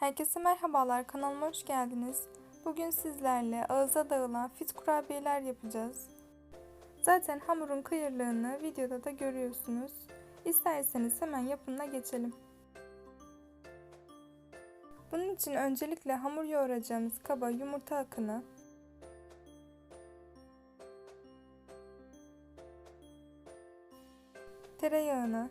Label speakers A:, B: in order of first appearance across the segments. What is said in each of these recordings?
A: Herkese merhabalar, kanalıma hoş geldiniz. Bugün sizlerle ağıza dağılan fit kurabiyeler yapacağız. Zaten hamurun kıyırlığını videoda da görüyorsunuz. İsterseniz hemen yapımına geçelim. Bunun için öncelikle hamur yoğuracağımız kaba yumurta akını, tereyağını,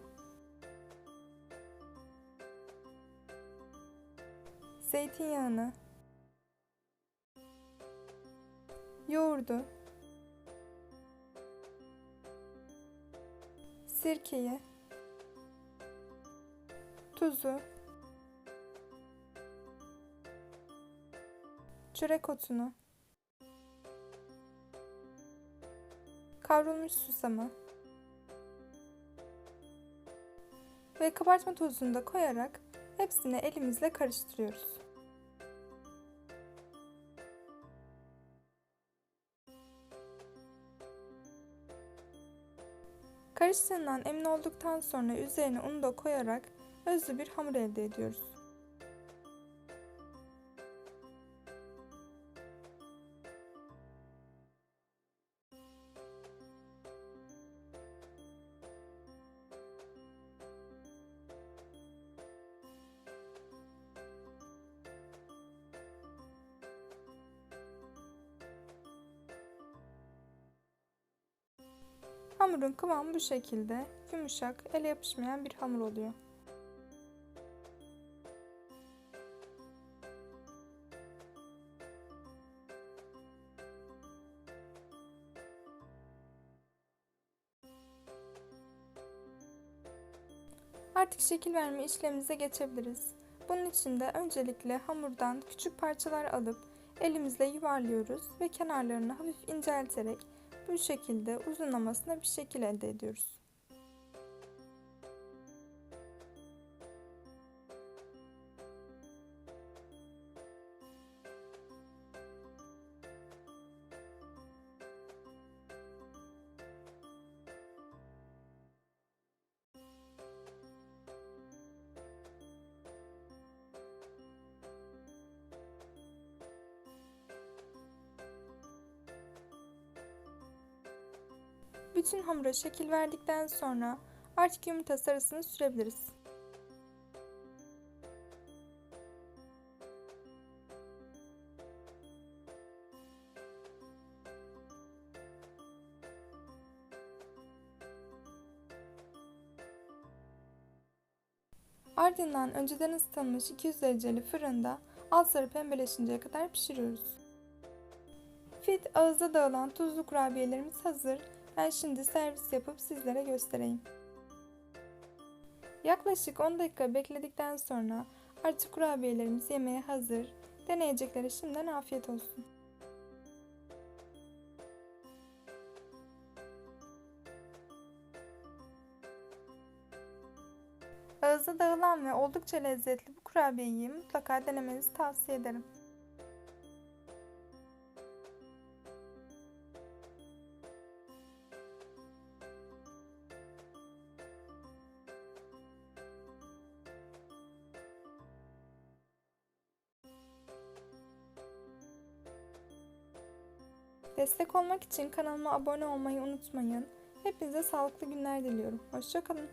A: zeytinyağını, yoğurdu, sirkeyi, tuzu, çörek otunu, kavrulmuş susamı. Ve kabartma tozunu da koyarak hepsini elimizle karıştırıyoruz. Karıştığından emin olduktan sonra üzerine unu da koyarak özlü bir hamur elde ediyoruz. Hamurun kıvamı bu şekilde yumuşak, ele yapışmayan bir hamur oluyor. Artık şekil verme işlemimize geçebiliriz. Bunun için de öncelikle hamurdan küçük parçalar alıp elimizle yuvarlıyoruz ve kenarlarını hafif incelterek bu şekilde uzunlamasına bir şekil elde ediyoruz. Bütün hamura şekil verdikten sonra artık yumurta sarısını sürebiliriz. Ardından önceden ısıtılmış 200 dereceli fırında alt sarı pembeleşinceye kadar pişiriyoruz. Fit ağızda dağılan tuzlu kurabiyelerimiz hazır. Ben şimdi servis yapıp sizlere göstereyim. Yaklaşık 10 dakika bekledikten sonra artık kurabiyelerimiz yemeğe hazır. Deneyeceklere şimdiden afiyet olsun. Ağızda dağılan ve oldukça lezzetli bu kurabiyeyi mutlaka denemenizi tavsiye ederim. Destek olmak için kanalıma abone olmayı unutmayın. Hepinize sağlıklı günler diliyorum. Hoşçakalın.